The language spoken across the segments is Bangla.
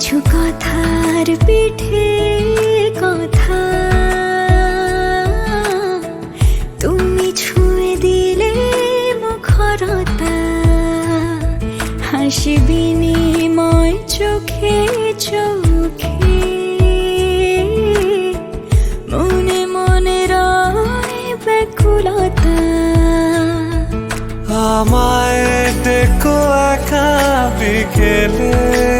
কিছু কথার পিঠে কথা। তুমি ছুঁয়ে দিলে মুখরতা, হাসি বিনিময় চোখে চোখে। মনে মনে রয় ব্যাকুলতা। আমায় দেখো একা বিকেলে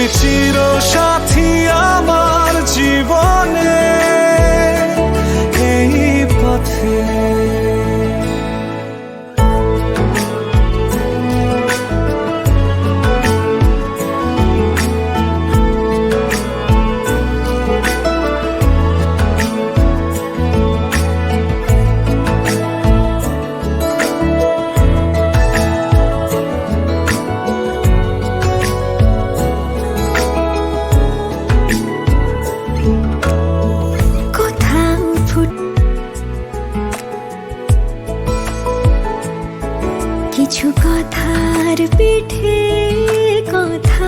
তুমি চির সাথিয়া কিছু কথার পিঠে কথা